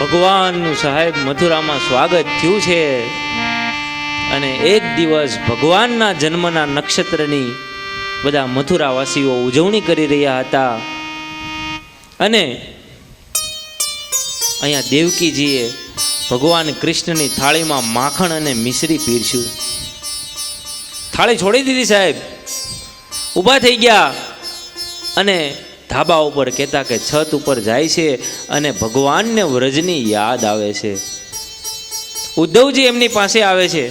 ભગવાનનું સાહેબ મથુરામાં સ્વાગત થયું છે. અને એક દિવસ ભગવાનના જન્મના નક્ષત્રની બધા મથુરાવાસીઓ ઉજવણી કરી રહ્યા હતા. અને અહીંયા દેવકીજીએ ભગવાન કૃષ્ણની થાળીમાં માખણ અને મિશ્રી પીરસ્યું. થાળી છોડી દીધી સાહેબ. ઊભા થઈ ગયા. અને ધાબા ઉપર કહેતા કે છત ઉપર જાય છે અને ભગવાનને વ્રજની યાદ આવે છે. ઉદ્ધવજી એમની પાસે આવે છે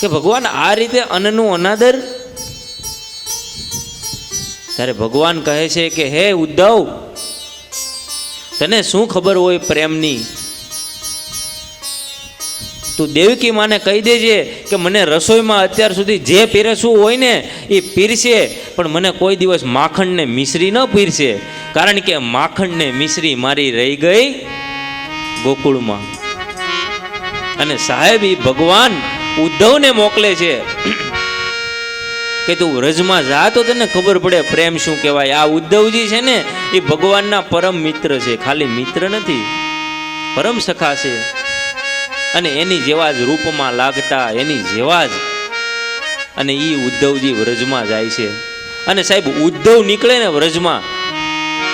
કે ભગવાન આ રીતે અન્નનું અનાદર? ત્યારે ભગવાન કહે છે કે, હે ઉદ્ધવ, તને શું ખબર હોય પ્રેમની? તું દેવકી માને કહી દેજે કે મને રસોઈમાં અત્યાર સુધી જે પીરસવું હોય ને એ પીરશે પણ મને કોઈ દિવસ માખણને મિશ્રી ન પીરશે કારણ કે માખણને મિશ્રી મારી રહી ગઈ ગોકુળમાં. અને સાહેબ એ ભગવાન ઉદ્ધવને મોકલે છે. કે તું રજમાં જા તો તને ખબર પડે પ્રેમ શું કહેવાય. આ ઉદ્ધવજી છે ને એ ભગવાનના પરમ મિત્ર છે. ખાલી મિત્ર નથી, પરમ સખા છે. અને એની જેવા જ રૂપમાં લાગતા એની જેવા જ અને એ ઉદ્ધવજી વ્રજમાં જાય છે. અને સાહેબ, ઉદ્ધવ નીકળે ને વ્રજમાં,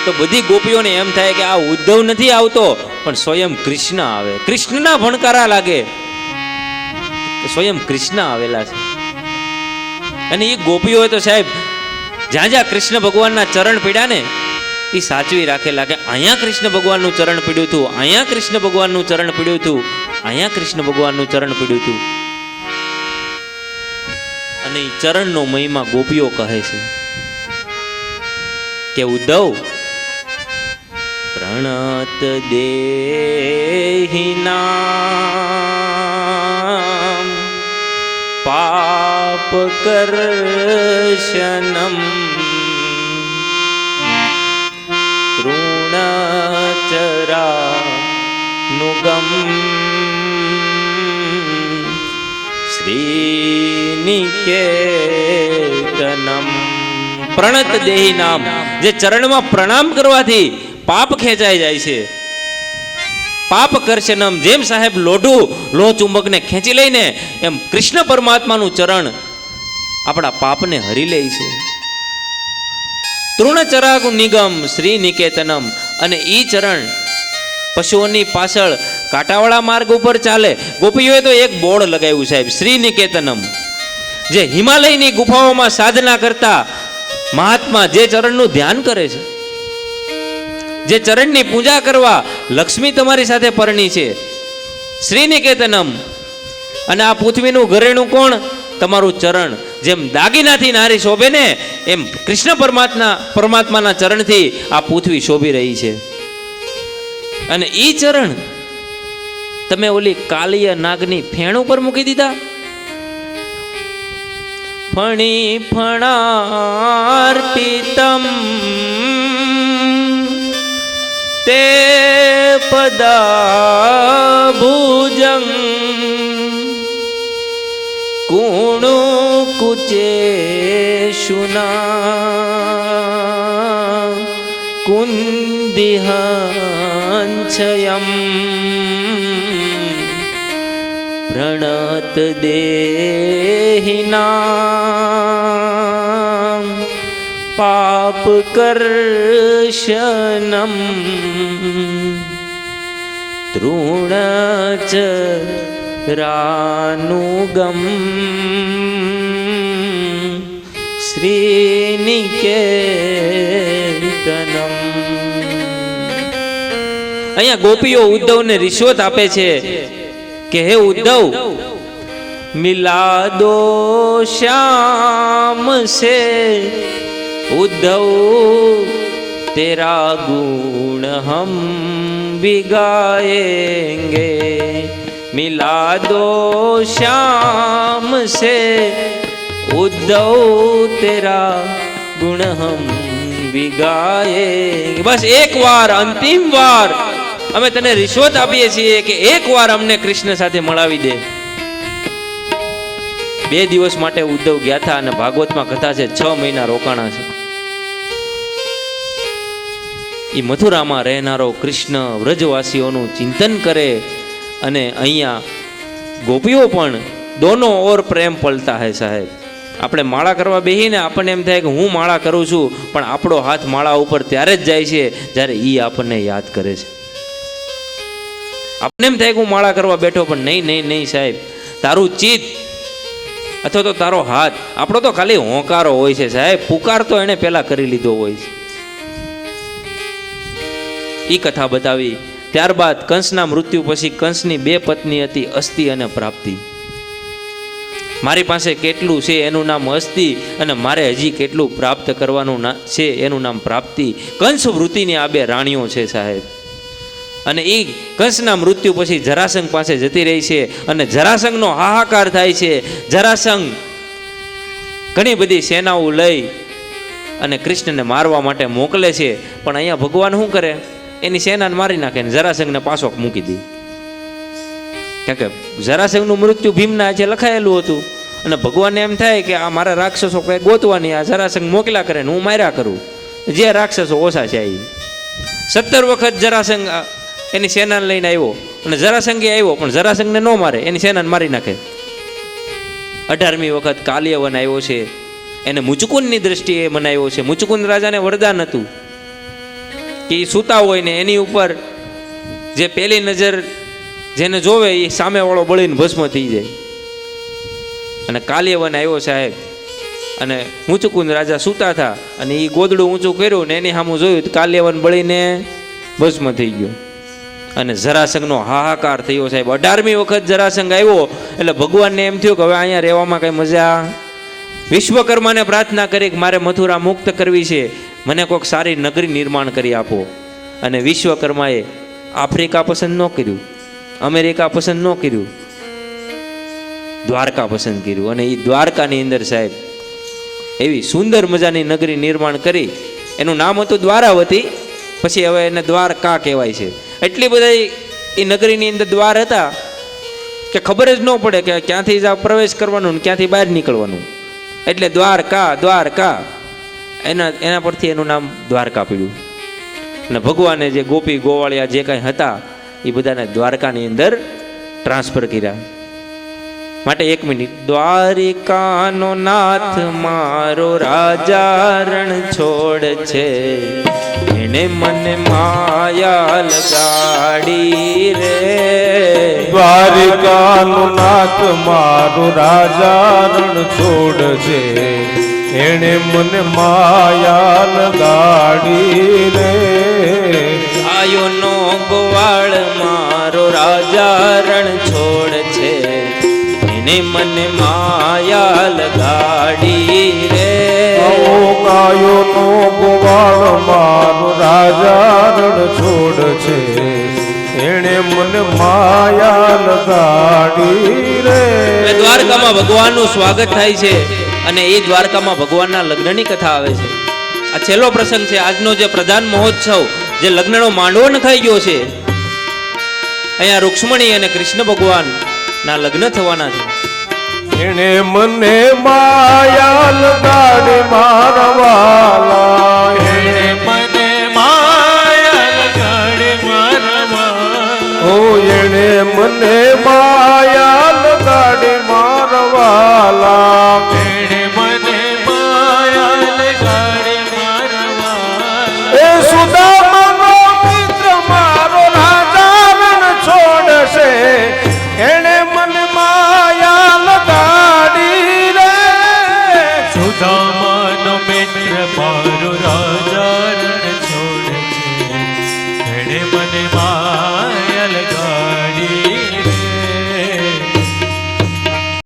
તો બધી ગોપીઓને એમ થાય કે આ ઉદ્ધવ નથી આવતો, પણ સ્વયં કૃષ્ણ આવે. કૃષ્ણના ભણકારા લાગે. સ્વયં કૃષ્ણ આવેલા છે. અને એ ગોપીઓએ તો સાહેબ, જ્યાં જ્યાં કૃષ્ણ ભગવાનના ચરણ પીડ્યા ને એ સાચવી રાખેલા કે અહીંયા કૃષ્ણ ભગવાનનું ચરણ પીડ્યું હતું, અહીંયા કૃષ્ણ ભગવાનનું ચરણ પીડ્યું હતું. અહીંયા કૃષ્ણ ભગવાનનું ચરણ પીડ્યું હતું. અને એ ચરણનો મહિમા ગોપીઓ કહે છે કે, ઉદ્ધવ, પ્રણત દેહિનામ પાપ કરશનમ તૃણચરા નુગમ શ્રીનિકેતનમ પ્રણત દેહી નામ જે ચરણમાં પ્રણામ કરવાથી પાપ ખેંચાઈ જાય છે પાપ કરશનમ જેમ સાહેબ લોઢું લોહ ચુંબકને ખેંચી લઈને એમ કૃષ્ણ પરમાત્માનું ચરણ આપણા પાપને હરી લે છે તૃણચરાગુ નિગમ શ્રી નિકેતનમ અને ઈ ચરણ પશુઓની પાછળ કાંટાવાળા માર્ગ ઉપર ચાલે. ગોપીઓએ તો એક બોર્ડ લગાવ્યું સાહેબ શ્રી નિકેતનમ જે હિમાલયની ગુફાઓમાં સાધના કરતા મહાત્મા જે ચરણનું ધ્યાન કરે છે, જે ચરણની પૂજા કરવા લક્ષ્મી તમારી સાથે પરણી છે. શ્રી નિકેતનમ અને આ પૃથ્વીનું ઘરેણું કોણ? તમારું ચરણ. જેમ દાગીનાથી નારી શોભે ને, એમ કૃષ્ણ પરમાત્મા, પરમાત્માના ચરણથી આ પૃથ્વી શોભી રહી છે. અને એ ચરણ તમે ઓલી કાલિય નાગની ફેણ ઉપર મૂકી દીધા? ફણી ફણાર્પિતમ. તે પદા ભુજંગ કુણુ કુચે શુના કુંદિહાંછયમ. પ્રણત દેહિના. પાપ કરશનમ. તૃણચ રાનુગમ શ્રીનિકેતનમ. અહીંયા ગોપીઓ ઉદ્ધવને રિશ્વત આપે છે. કે હે ઉદ્ધવ મિલા દો શ્યામ સે ઉદ્ધવ તેરા ગુણ હમ बिगाएंगे मिला दो श्याम से उद्धव तेरा गुण हम बिगाएंगे બસ એક વાર અંતિમ વાર અમે તને રિશ્વત આપીએ છીએ કે એક વાર અમને કૃષ્ણ સાથે મળાવી દે. બે દિવસ માટે ઉદ્ધવ ગયા હતા અને ભાગવતમાં કથા છે, છ મહિના રોકાણા છે. એ મથુરામાં રહેનારો કૃષ્ણ વ્રજવાસીઓનું ચિંતન કરે અને અહીંયા ગોપીઓ પણ દોનો ઓર પ્રેમ પલતા હે સાહેબ. આપણે માળા કરવા બેહીને આપણને એમ થાય કે હું માળા કરું છું, પણ આપણો હાથ માળા ઉપર ત્યારે જ જાય છે જ્યારે એ આપણને યાદ કરે છે. આપણને એમ થાય કે હું માળા કરવા બેઠો પણ નહીં નહીં નહીં સાહેબ. તારું ચિત્ત અથવા તો તારો હાથ, આપણો તો ખાલી હોંકારો હોય છે સાહેબ. પુકાર તો એણે પહેલાં કરી લીધો હોય છે. એ કથા બતાવી, ત્યારબાદ કંસના મૃત્યુ પછી કંસની બે પત્ની હતી, અસ્થિ અને પ્રાપ્તિ. મારી પાસે કેટલું છે એનું નામ અસ્થિ અને મારે હજી કેટલું પ્રાપ્ત કરવાનું છે એનું નામ પ્રાપ્તિ. કંસ વૃત્તિની આ બે રાણીઓ છે સાહેબ. અને એ કંસના મૃત્યુ પછી જરાસંઘ પાસે જતી રહી છે અને જરાસંઘનો હાહાકાર થાય છે. જરાસંઘ ઘણી બધી સેનાઓ લઈ અને કૃષ્ણને મારવા માટે મોકલે છે. પણ અહીંયા ભગવાન શું કરે? એની સેનાને મારી નાખે ને જરાસંઘને પાછો મૂકી દે. કારણ કે જરાસંઘનું મૃત્યુ ભીમના આજે લખાયેલું હતું. અને ભગવાનને એમ થાય કે આ મારા રાક્ષસો કંઈ ગોતવાની, આ જરાસંઘ મોકલા કરે ને હું માર્યા કરું. જે રાક્ષસો ઓછા છે એ સત્તર વખત જરાસંઘ એની સેનાને લઈને આવ્યો. અને જરાસંઘે આવ્યો, પણ જરાસંઘને ન મારે, એની સેનાને મારી નાખે. અઢારમી વખત કાલિયવન આવ્યો છે. એને મુચકુંદની દ્રષ્ટિએ મનાવ્યો છે. મુચકુંદ રાજાને વરદાન હતું કે એ સૂતા હોય ને એની ઉપર જે પહેલી નજર જેને જોવે એ સામેવાળો બળીને ભસ્મ થઈ જાય. અને કાલિયવન આવ્યો સાહેબ. અને મુચકુંદ રાજા સૂતા હતા અને એ ગોદડું ઊંચું કર્યું ને એની સામું જોયું કાલિયવન બળીને ભસ્મ થઈ ગયો. અને જરાસંઘનો હાહાકાર થયો સાહેબ. અઢારમી વખત જરાસંઘ આવ્યો, એટલે ભગવાનને એમ થયું કે હવે અહીંયા રહેવામાં કઈ મજા વિશ્વકર્માને પ્રાર્થના કરી કે મારે મથુરા મુક્ત કરવી છે. મને કોઈક સારી નગરી નિર્માણ કરી આપો. અને વિશ્વકર્માએ આફ્રિકા પસંદ ન કર્યું, અમેરિકા પસંદ ન કર્યું, દ્વારકા પસંદ કર્યું. અને એ દ્વારકાની અંદર સાહેબ, એવી સુંદર મજાની નગરી નિર્માણ કરી. એનું નામ હતું દ્વારાવતી, પછી હવે એને દ્વારકા કહેવાય છે. એટલી બધી એ નગરીની અંદર દ્વાર હતા કે ખબર જ ન પડે કે ક્યાંથી જ આ પ્રવેશ કરવાનો ને ક્યાંથી બહાર નીકળવાનું. એટલે દ્વારકા દ્વારકા. એના એના પરથી એનું નામ દ્વારકા પડ્યું. અને ભગવાને જે ગોપી ગોવાળિયા જે કાંઈ હતા, એ બધાને દ્વારકાની અંદર ટ્રાન્સફર કર્યા. માટે એક મિનિટ. દ્વારિકાનો નાથ મારો રાજા રણ છોડ છે. એને મને માયા લગાડી રે. દ્વારિકાનો નાથ મારું રાજા રણ છોડ છે. એણે મને માયા લગાડી રે. આયોનો ગોવાળ મારો મને માયા લગાડી રે કાયો નો ગોવાળ મારો રાજા રણ છોડ છે એણે મન માયા લગાડી રે દ્વારકામાં ભગવાનનું સ્વાગત થાય છે અને એ દ્વારકામાં ભગવાનના લગ્નની કથા આવે છે. આ છેલ્લો પ્રસંગ છે આજનો જે પ્રધાન મહોત્સવ જે લગ્નનો માંડવો નખાઈ ગયો છે. અહીંયા રૂક્ષ્મણી અને કૃષ્ણ ભગવાન ના લગ્ન થવાના છે. એણે મને માયા લગાડી મારવાલા. એણે મને માયા લગાડે મારવા ઓ એને મને માયા